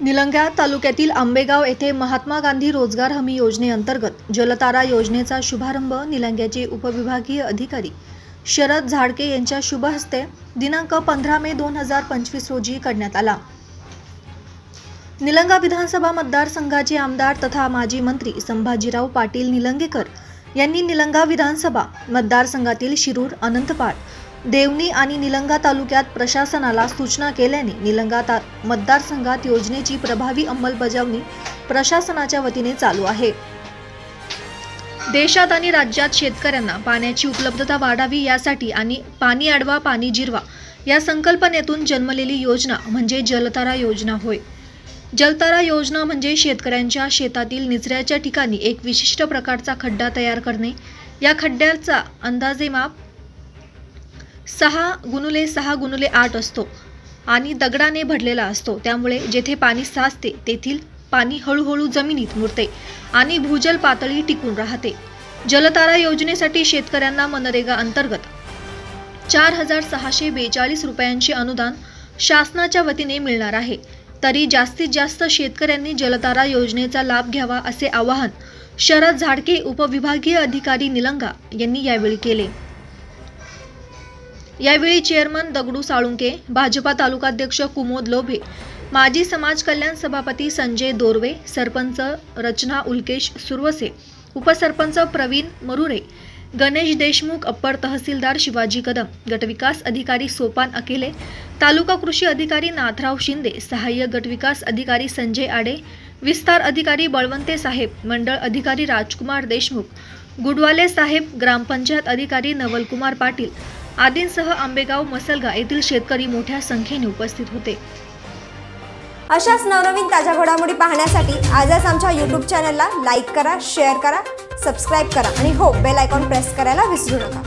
निलंगा तालुक्यातील आंबेगाव येथे महात्मा गांधी रोजगार हमी योजनेअंतर्गत जलतारा योजनेचा शुभारंभ निलंग्याचे उपविभागीय अधिकारी शरद झाडके यांच्या शुभ हस्ते दिनांक पंधरा मे दोन हजार पंचवीस रोजी करण्यात आला. निलंगा विधानसभा मतदारसंघाचे आमदार तथा माजी मंत्री संभाजीराव पाटील निलंगेकर यांनी निलंगा विधानसभा मतदारसंघातील शिरूर अनंतपाळ देवणी आणि निलंगा तालुक्यात प्रशासनाला सूचना केल्याने निलंगा ता मतदारसंघात योजनेची प्रभावी अंमलबजावणी प्रशासनाच्या वतीने चालू आहे. देशात आणि राज्यात शेतकऱ्यांना पाण्याची उपलब्धता वाढावी यासाठी आणि पाणी अडवा पाणी जिरवा या संकल्पनेतून जन्मलेली योजना म्हणजे जलतारा योजना होय. जलतारा योजना म्हणजे शेतकऱ्यांच्या शेतातील निचऱ्याच्या ठिकाणी एक विशिष्ट प्रकारचा खड्डा तयार करणे. या खड्ड्याचा अंदाजे माप सहा गुणुले सहा गुणुले आठ असतो आणि दगडाने भरलेला असतो. त्यामुळे जेथे पाणी साचते तेथील पाणी हळूहळू जमिनीत मुरते आणि भूजल पातळी टिकून राहते. जलतारा योजनेसाठी शेतकऱ्यांना मनरेगा अंतर्गत चार हजार सहाशे बेचाळीस रुपयांचे अनुदान शासनाच्या वतीने मिळणार आहे. तरी जास्तीत जास्त शेतकऱ्यांनी जलतारा योजनेचा लाभ घ्यावा असे आवाहन शरद झाडके उपविभागीय अधिकारी निलंगा यांनी यावेळी केले. यावेळी चेअरमन दगडू साळुंके भाजपा तालुकाध्यक्ष कुमोद लोभे माजी समाज कल्याण सभापती संजय दोरवे सरपंच रचना उल्केश सुरवसे उपसरपंच प्रवीण मरुरे गणेश देशमुख अप्पर तहसीलदार शिवाजी कदम गटविकास अधिकारी सोपान अकेले तालुका कृषी अधिकारी नाथराव शिंदे सहाय्यक गटविकास अधिकारी संजय आडे विस्तार अधिकारी बळवंते साहेब मंडळ अधिकारी राजकुमार देशमुख गुडवाले साहेब ग्रामपंचायत अधिकारी नवलकुमार पाटील आदींसह आंबेगाव मसलगा येथील शेतकरी मोठ्या संख्येने उपस्थित होते. अशाच नवनवीन ताज्या घडामोडी पाहण्यासाठी आजच आमच्या यूट्यूब चॅनलला लाईक करा शेअर करा सबस्क्राईब करा आणि हो बेल आयकॉन प्रेस करायला विसरू नका.